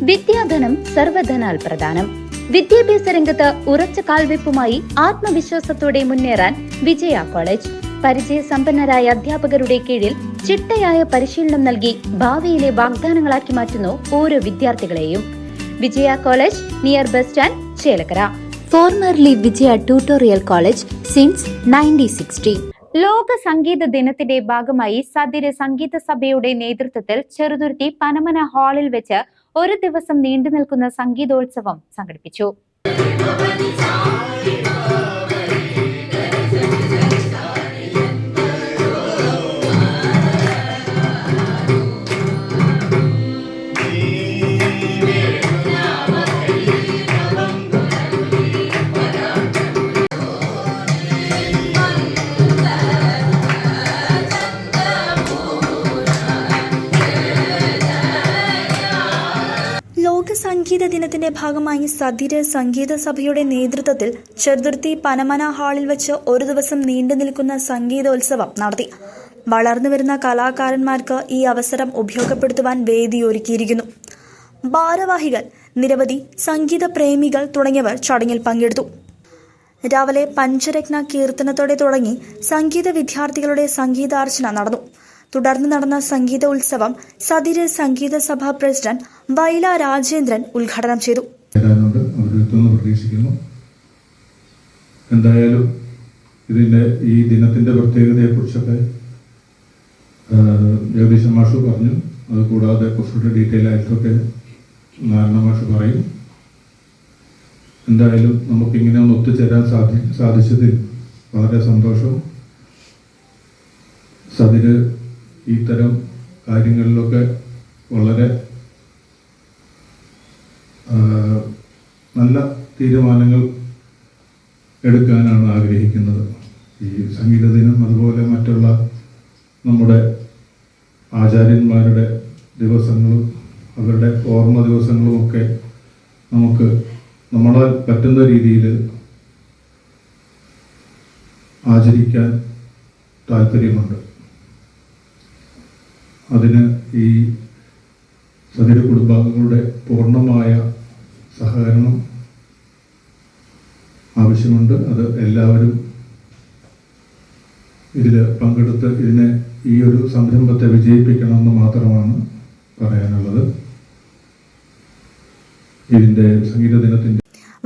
വിദ്യാധനം സർവധനാൽ പ്രധാനം വിദ്യാഭ്യാസ രംഗത്ത് ഉറച്ച കാൽവെപ്പുമായി ആത്മവിശ്വാസത്തോടെ മുന്നേറാൻ വിജയ കോളേജ്. പരിചയ സമ്പന്നരായ അധ്യാപകരുടെ കീഴിൽ ചിട്ടയായ പരിശീലനം നൽകി ഭാവിയിലെ വാഗ്ദാനങ്ങളാക്കി മാറ്റുന്നു ഓരോ വിദ്യാർത്ഥികളെയും. Vijaya college near bus stand Chelakkara. Formerly Vijaya tutorial college since nineteen sixty. ലോക സംഗീത ദിനത്തിന്റെ ഭാഗമായി സദിര സംഗീത സഭയുടെ നേതൃത്വത്തിൽ ചെറുതുരുത്തി പനമന ഹാളിൽ വെച്ച് ഒരു ദിവസം നീണ്ടു നിൽക്കുന്ന സംഗീതോത്സവം സംഘടിപ്പിച്ചു. ലോക സംഗീത ദിനത്തിന്റെ ഭാഗമായി സദിര സംഗീത സഭയുടെ നേതൃത്വത്തിൽ ചെറുതുരുത്തി പനമന ഹാളിൽ വെച്ച് ഒരു ദിവസം നീണ്ടു നിൽക്കുന്ന സംഗീതോത്സവം നടത്തി. വളർന്നു വരുന്ന കലാകാരന്മാർക്ക് ഈ അവസരം ഉപയോഗപ്പെടുത്തുവാൻ വേദിയൊരുക്കിയിരിക്കുന്നു. ഭാരവാഹികൾ നിരവധി സംഗീത പ്രേമികൾ തുടങ്ങിയവർ ചടങ്ങിൽ പങ്കെടുത്തു. രാവിലെ പഞ്ചരത്ന കീർത്തനത്തോടെ തുടങ്ങി സംഗീത വിദ്യാർത്ഥികളുടെ സംഗീതാർച്ചന നടന്നു. തുടർന്ന് നടന്ന സംഗീത ഉത്സവം സതിര് സംഗീത സഭാ പ്രസിഡന്റ് വൈല രാജേന്ദ്രൻ ഉദ്ഘാടനം ചെയ്തു. എന്തായാലും ഇതിന്റെ ഈ ദിനത്തിന്റെ പ്രത്യേകതയെ കുറിച്ചൊക്കെ ജഗദീശൻ മാഷ് പറഞ്ഞു. അത് കൂടാതെ കുറച്ചുകൂടെ ഡീറ്റെയിൽ ആയിട്ടൊക്കെ നാരായണ മാഷ് പറയും. എന്തായാലും നമുക്കിങ്ങനെ ഒന്ന് ഒത്തുചേരാൻ സാധി സാധിച്ചതിൽ വളരെ സന്തോഷവും സതിര് ഇത്തരം കാര്യങ്ങളിലൊക്കെ വളരെ നല്ല തീരുമാനങ്ങൾ എടുക്കാനാണ് ആഗ്രഹിക്കുന്നത്. ഈ സംഗീത ദിനം അതുപോലെ മറ്റുള്ള നമ്മുടെ ആചാര്യന്മാരുടെ ദിവസങ്ങളും അവരുടെ ഓർമ്മ ദിവസങ്ങളുമൊക്കെ നമുക്ക് നമ്മളെ പറ്റുന്ന രീതിയിൽ ആചരിക്കാൻ താല്പര്യമുണ്ട്. അതിന് ഈ സതിര കുടുംബാംഗങ്ങളുടെ പൂർണമായ സഹകരണം ആവശ്യമുണ്ട്. അത് എല്ലാവരും ഇതിൽ പങ്കെടുത്ത് ഇതിനെ ഈ ഒരു സംരംഭത്തെ വിജയിപ്പിക്കണമെന്ന് മാത്രമാണ് പറയാനുള്ളത്. ഇതിന്റെ സംഗീത ദിനത്തിന്റെ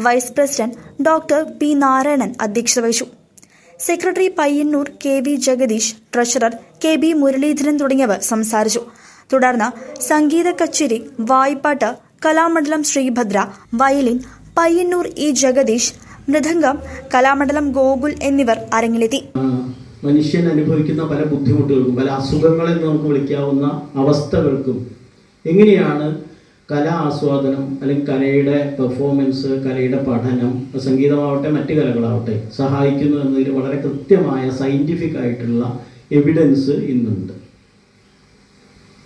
vice president doctor P Narayanan അധ്യക്ഷത വഹിച്ചു. Secretary Payyannur K V Jagadish treasurer K B Muraleedharan തുടങ്ങിയവർ സംസാരിച്ചു. തുടർന്ന് സംഗീത കച്ചേരി വായ്പാട്ട് കലാമണ്ഡലം ശ്രീഭദ്ര വയലിൻ പയ്യന്നൂർ ഇ ജഗദീഷ് മൃദംഗം കലാമണ്ഡലം ഗോകുൽ എന്നിവർ അരങ്ങിലെത്തി. മനുഷ്യൻ അനുഭവിക്കുന്ന പല ബുദ്ധിമുട്ടുകൾക്കും പല അസുഖങ്ങളെന്ന് നമുക്ക് വിളിക്കാവുന്ന അവസ്ഥകൾക്കും എങ്ങനെയാണ് കലാ ആസ്വാദനം അല്ലെങ്കിൽ കലയുടെ പെർഫോമൻസ് കലയുടെ പഠനം സംഗീതമാവട്ടെ മറ്റു കലകളാവട്ടെ സഹായിക്കുന്നു എന്നതിൽ വളരെ കൃത്യമായ സയന്റിഫിക് ആയിട്ടുള്ള എവിഡൻസ് ഇന്നുണ്ട്.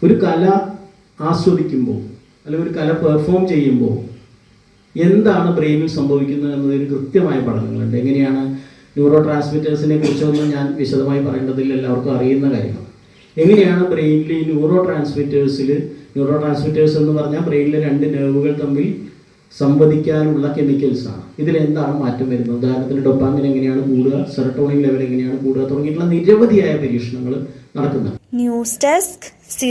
ഒരു കല ആസ്വദിക്കുമ്പോൾ അല്ലെങ്കിൽ ഒരു കല പെർഫോം ചെയ്യുമ്പോൾ എന്താണ് ബ്രെയിനിൽ സംഭവിക്കുന്നത് എന്നതിന് കൃത്യമായ പഠനങ്ങളുണ്ട്. എങ്ങനെയാണ് ന്യൂറോ ട്രാൻസ്മിറ്റേഴ്സിനെ കുറിച്ചൊന്നും ഞാൻ വിശദമായി പറയേണ്ടതില്ല. എല്ലാവർക്കും അറിയുന്ന കാര്യമാണ്. എങ്ങനെയാണ് ബ്രെയിനിൽ ഈ ന്യൂറോ ട്രാൻസ്മിറ്റേഴ്സിൽ ന്യൂറോ ട്രാൻസ്മിറ്റേഴ്സ് എന്ന് പറഞ്ഞാൽ ബ്രെയിനിലെ രണ്ട് നെർവുകൾ തമ്മിൽ സംവദിക്കാനുള്ള കെമിക്കൽസ് ആണ്. ഇതിൽ എന്താണ് മാറ്റം വരുന്നത്? ഉദാഹരണത്തിന് ഡൊപ്പാമിൻ എങ്ങനെയാണ് കൂടുക സെറട്ടോണിൻ ലെവൽ എങ്ങനെയാണ് കൂടുക തുടങ്ങിയിട്ടുള്ള നിരവധിയായ പരീക്ഷണങ്ങൾ നടക്കുന്നുണ്ട്. News desk C